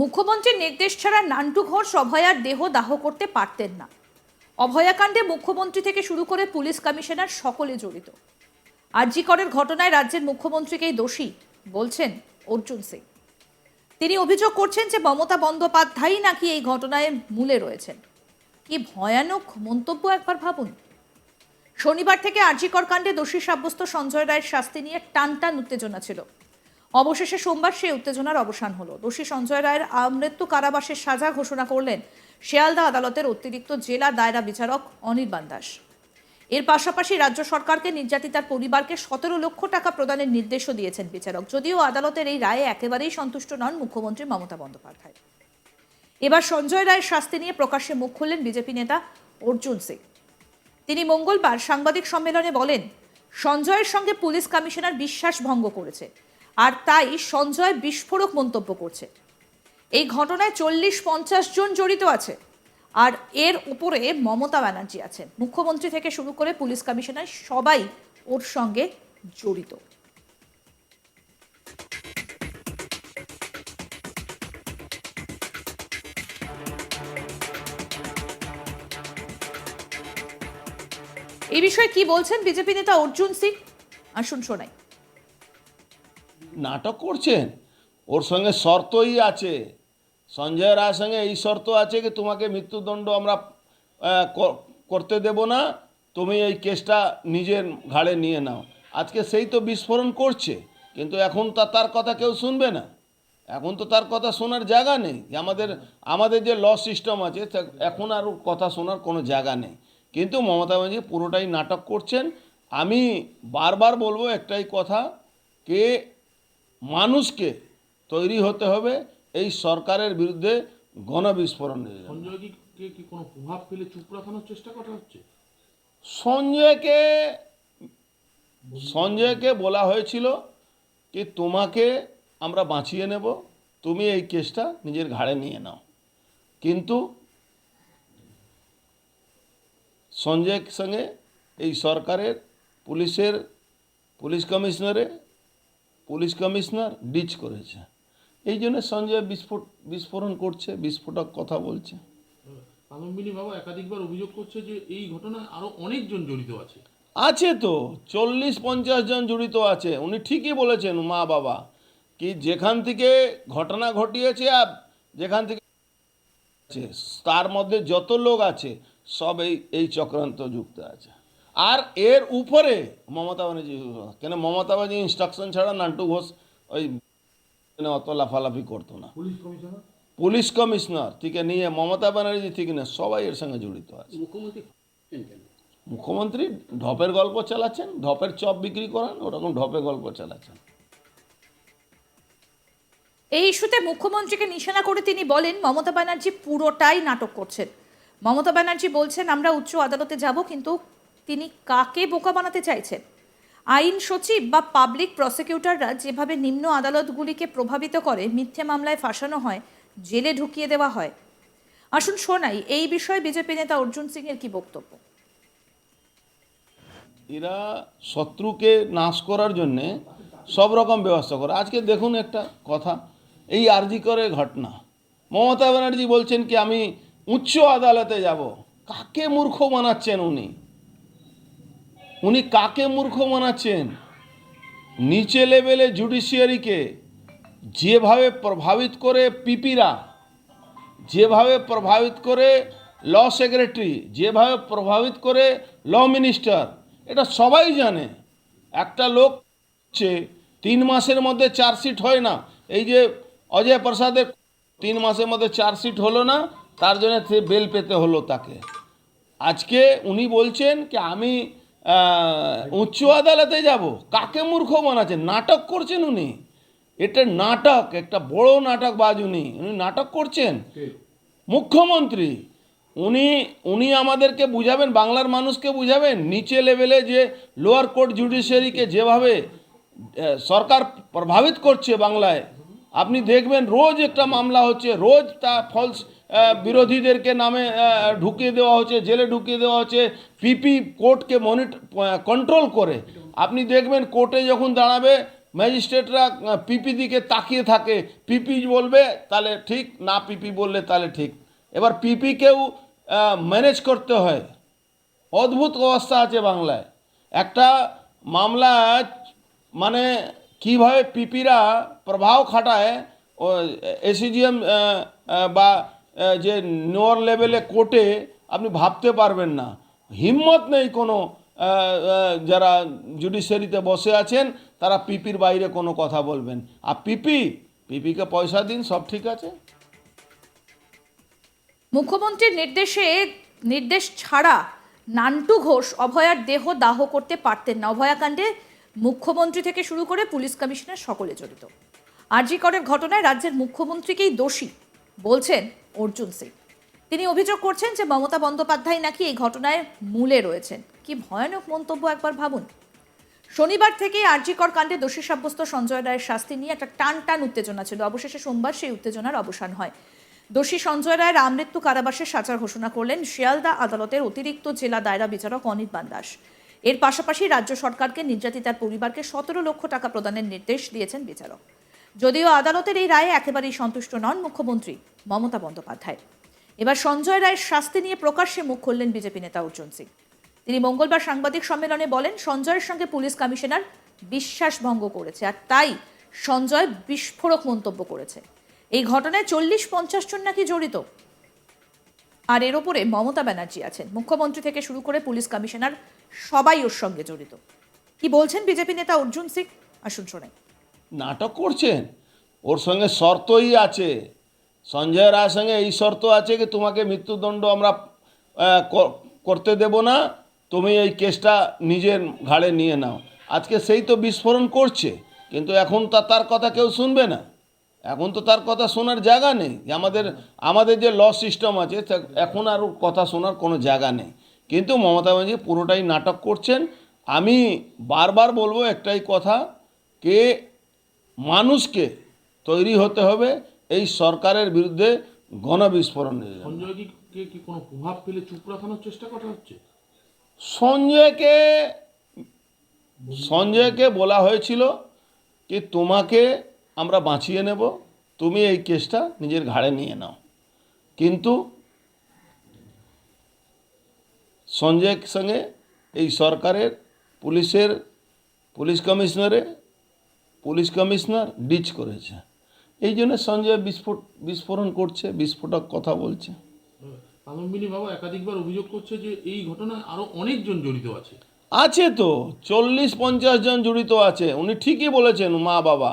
মুখ্যমন্ত্রীর নির্দেশ ছাড়া নান্টু ঘোষ, অভয়ার দেহ দাহ করতে পারতেন না। অভয়াকাণ্ডে মুখ্যমন্ত্রী থেকে শুরু করে পুলিশ কমিশনার সকলে জড়িত। আরজি করের ঘটনায় রাজ্যের মুখ্যমন্ত্রীকেই দোষী বলছেন অর্জুন সিং। তিনি অভিযোগ করছেন যে মমতা বন্দ্যোপাধ্যায়ই নাকি এই ঘটনায় মূলে রয়েছেন। কি ভয়ানক মন্তব্য একবার ভাবুন। শনিবার থেকে আরজিকর কাণ্ডে দোষী সাব্যস্ত সঞ্জয় রায়ের শাস্তি নিয়ে টান টান উত্তেজনা ছিল। অবশেষে সোমবার সেই উত্তেজনার অবসান হলো। দোষী সঞ্জয় রায়ের আমৃত্যু কারাবাসের সাজা ঘোষণা করলেন শিয়ালদা আদালতের অতিরিক্ত জেলা দায়রা বিচারক অনির্বাণ দাস। এর পাশাপাশি রাজ্য সরকারকে নির্যাতিতার পরিবারকে সতেরো লক্ষ টাকা প্রদানের নির্দেশও দিয়েছেন বিচারক, যদিও আদালতের এই রায়ে একেবারেই সন্তুষ্ট নন মুখ্যমন্ত্রী মমতা বন্দ্যোপাধ্যায়। এবার সঞ্জয় রায়ের শাস্তি নিয়ে প্রকাশ্যে মুখ খুললেন বিজেপি নেতা অর্জুন সিং। তিনি মঙ্গলবার সাংবাদিক সম্মেলনে বলেন, সঞ্জয়ের সঙ্গে পুলিশ কমিশনার বিশ্বাস ভঙ্গ করেছে। আর তাই সঞ্জয় বিস্ফোরক মন্তব্য করছে। এই ঘটনায় চল্লিশ পঞ্চাশ জন জড়িত আছে। আর এর উপরে মমতা ব্যানার্জি আছেন। মুখ্যমন্ত্রী থেকে শুরু করে পুলিশ কমিশনার সবাই ওর সঙ্গে জড়িত। এই বিষয়ে কি বলছেন বিজেপি নেতা অর্জুন সিং? আসুন শোনাই। নাটক করছেন? ওর সঙ্গে শর্তই আছে। সঞ্জয় রায়ের সঙ্গে এই শর্ত আছে কি, তোমাকে মৃত্যুদণ্ড আমরা করতে দেব না? তুমি এই কেসটা নিজের ঘাড়ে নিয়ে নাও। আজকে সেই তো বিস্ফোরণ করছে, কিন্তু এখন তা, তার কথা কেউ শুনবে না। এখন তো তার কথা শোনার জায়গা নেই। আমাদের আমাদের যে ল সিস্টেম আছে এখন আর কথা শোনার কোনো জায়গা নেই। কিন্তু মমতা ব্যানার্জি পুরোটাই নাটক করছেন। আমি বারবার বলব একটাই কথা, কে মানুষকে তৈরি হতে হবে এই সরকারের বিরুদ্ধে গণবিস্ফোরণের জন্য। কি কোনো প্রভাব ফেলে চুপ রাখানোর চেষ্টা করা হচ্ছে সঞ্জয়কে সঞ্জয়কে বলা হয়েছিল কি তোমাকে আমরা বাঁচিয়ে নেব তুমি এই কেসটা নিজের ঘাড়ে নিয়ে নাও কিন্তু সঞ্জয়ের সঙ্গে এই সরকারের পুলিশের পুলিশ কমিশনারে পুলিশ কমিশনার ডিচ করেছে। এই জন্য সঞ্জয় বিস্ফোট বিস্ফোরণ করছে বিস্ফোটক কথা বলছে। কাদম্বিনী বাবা একাধিকবার অভিযোগ করছে যে এই ঘটনায় আরও অনেকজন জড়িত আছে। আছে তো চল্লিশ পঞ্চাশ জন জড়িত আছে। উনি ঠিকই বলেছেন মা বাবা কি যেখান থেকে ঘটনা ঘটিয়েছে আর যেখান থেকে তার মধ্যে যত লোক আছে সব এই এই চক্রান্ত যুক্ত আছে। আর এর উপরে মমতা ব্যানার্জি কেন মমতা ব্যানার্জি ইনস্ট্রাকশন ছাড়া নান্টু ঘোষ ওই মানে অত লাফালাফি করতো না। Police commissioner? পুলিশ কমিশনার থেকে নিয়ে মমতা ব্যানার্জি থেকে না সবাই এর সঙ্গে জড়িত আছে। মুখ্যমন্ত্রী মুখ্যমন্ত্রী ঢপের গল্প চালাচ্ছেন ঢপের চপ বিক্রি করেন ওরকম ঢপের গল্প চালাচ্ছেন। এই ইস্যুতে মুখ্যমন্ত্রীকে নিশানা করে তিনি বলেন মমতা ব্যানার্জি পুরোটাই নাটক করছেন। মমতা ব্যানার্জি বলছেন আমরা উচ্চ আদালতে যাব কিন্তু তিনি কাকে বোকা বানাতে চাইছেন? আইন সচিব বা পাবলিক প্রসিকিউটররা যেভাবে নিম্ন আদালতগুলিকে প্রভাবিত করে মিথ্যে মামলায় ফাঁসানো হয়, জেলে ঢুকিয়ে দেওয়া হয়। আসুন শোনাই, এই বিষয়ে বিজেপি নেতা অর্জুন সিং এর কি বক্তব্য? এরা শত্রুকে নাশ করার জন্যে সব রকম ব্যবস্থা করে। আজকে দেখুন একটা কথা, এই আরজি করে ঘটনা। মমতা ব্যানার্জি বলছেন কি, আমি উচ্চ আদালতে যাব। কাকে মূর্খ বানাচ্ছেন উনি? উনি কাকে মূর্খ মানাচ্ছেন? নিচে লেভেলে জুডিশিয়ারিকে যেভাবে প্রভাবিত করে পিপিরা, যেভাবে প্রভাবিত করে ল সেক্রেটারি, যেভাবে প্রভাবিত করে ল মিনিস্টার, এটা সবাই জানে। একটা লোক হচ্ছে তিন মাসের মধ্যে চার্জশিট হয় না। এই যে অজয় প্রসাদের তিন মাসের মধ্যে চার্জশিট হলো না, তার জন্য সে বেল পেতে হলো তাকে। আজকে উনি বলছেন কি, আমি উচ্চ আদালতে যাব। কাকে মূর্খ বানাচ্ছেন? নাটক করছেন উনি। এটা নাটক একটা বড় নাটক বাজ উনি। উনি নাটক করছেন। মুখ্যমন্ত্রী। উনি উনি আমাদেরকে বুঝাবেন বাংলার মানুষকে বুঝাবেন নিচে লেভেলে যে লোয়ার কোর্ট জুডিশিয়ারিকে যেভাবে সরকার প্রভাবিত করছে বাংলায় আপনি দেখবেন রোজ একটা মামলা হচ্ছে, রোজ তা ফলস বিরোধীদেরকে নামে ঢুকিয়ে দেওয়া হচ্ছে, জেলে ঢুকিয়ে দেওয়া হচ্ছে পিপি কোর্টকে মনিট কন্ট্রোল করে। আপনি দেখবেন কোর্টে যখন দাঁড়াবে ম্যাজিস্ট্রেটরা পিপি দিকে তাকিয়ে থাকে। পিপি বলবে, তাহলে ঠিক, না পিপি বললে তাহলে ঠিক। এবার পিপিকেও ম্যানেজ করতে হয়। অদ্ভুত অবস্থা আছে বাংলায়। একটা মামলা মানে কীভাবে পিপিরা প্রভাব খাটায়, ও, এসিজিএম বা যে নোয়ার লেভেলে কোর্টে আপনি ভাবতে পারবেন না। হিম্মত নেই কোনো যারা জুডিশিয়ারিতে বসে আছেন, তারা পিপির বাইরে কোনো কথা বলবেন। আর পিপি, পিপিকে পয়সা দিন, সব ঠিক আছে? মুখ্যমন্ত্রীর নির্দেশে, নির্দেশ ছাড়া নান্টু ঘোষ অভয়ার দেহ দাহ করতে পারতেন না। অভয়াকাণ্ডে মুখ্যমন্ত্রী থেকে শুরু করে পুলিশ কমিশনার সকলে জড়িত। আরজি করের ঘটনায় রাজ্যের মুখ্যমন্ত্রীকেই দোষী বলছেন অর্জুন সিং। তিনি অভিযোগ করছেন যে মমতা বন্দ্যোপাধ্যায় নাকি এই ঘটনায় মূলে রয়েছেন। কি ভয়ানক মন্তব্য একবার ভাবুন। শনিবার থেকে আরজিকর কাণ্ডে দোষী সাব্যস্ত সঞ্জয় রায়ের শাস্তি নিয়ে একটা টান টান উত্তেজনা ছিল। অবশেষে সোমবার সেই উত্তেজনার অবসান হয়। দোষী সঞ্জয় রায়ের আমৃত্যু কারাবাসের সাজার ঘোষণা করলেন শিয়ালদা আদালতের অতিরিক্ত জেলা দায়রা বিচারক অনির্বাণ দাস এর পাশাপাশি রাজ্য সরকারকে নির্যাতিতার পরিবারকে সতেরো লক্ষ টাকা প্রদানের নির্দেশ দিয়েছেন বিচারক। যদিও আদালতের এই রায়ে একেবারেই সন্তুষ্ট নন মুখ্যমন্ত্রী মমতা বন্দ্যোপাধ্যায়। এবার সঞ্জয় রায়ের শাস্তি নিয়ে প্রকাশ্যে মুখ খুললেন বিজেপি নেতা অর্জুন সিং। তিনি মঙ্গলবার সাংবাদিক সম্মেলনে বলেন, সঞ্জয়ের সঙ্গে পুলিশ কমিশনার বিশ্বাস ভঙ্গ করেছে আর তাই সঞ্জয় বিস্ফোরক মন্তব্য করেছে। এই ঘটনায় চল্লিশ পঞ্চাশ জন নাকি জড়িত। আর এর ওপরে মমতা ব্যানার্জি আছেন। মুখ্যমন্ত্রী থেকে শুরু করে পুলিশ কমিশনার সবাই ওর সঙ্গে জড়িত। কি বলছেন বিজেপি নেতা অর্জুন সিং? আসুন শোনাই নাটক করছেন? ওর সঙ্গে শর্তই আছে। সঞ্জয় রায়ের সঙ্গে এই শর্ত আছে কি তোমাকে মৃত্যুদণ্ড আমরা করতে দেব না? তুমি এই কেসটা নিজের ঘাড়ে নিয়ে নাও। আজকে সেই তো বিস্ফোরণ করছে, কিন্তু এখন তা, তার কথা কেউ শুনবে না। এখন তো তার কথা শোনার জায়গা নেই। আমাদের আমাদের যে ল সিস্টেম আছে এখন আর কথা শোনার কোনো জায়গা নেই। কিন্তু মমতা ব্যানার্জি পুরোটাই নাটক করছেন। আমি বারবার বলব একটাই কথা কে মানুষকে তৈরি হতে হবে এই সরকারের বিরুদ্ধে গণবিস্ফোরণের জন্য। সঞ্জয় কি কোনো প্রভাব ফেলে চুপ রাখানোর চেষ্টা করা হচ্ছে? সঞ্জয়কে সঞ্জয়কে বলা হয়েছিল কি তোমাকে আমরা বাঁচিয়ে নেব তুমি এই কেসটা নিজের ঘাড়ে নিয়ে নাও। কিন্তু সঞ্জয়ের সঙ্গে এই সরকারের পুলিশের পুলিশ কমিশনারে পুলিশ কমিশনার ডিচ করেছে। এই জন্য সঞ্জয় বিস্ফোট বিস্ফোরণ করছে বিস্ফোটক কথা বলছে। বাবা একাধিকবার অভিযোগ করছে যে এই ঘটনায় আরও অনেকজন জড়িত আছে। আছে তো চল্লিশ পঞ্চাশ জন জড়িত আছে। উনি ঠিকই বলেছেন মা বাবা।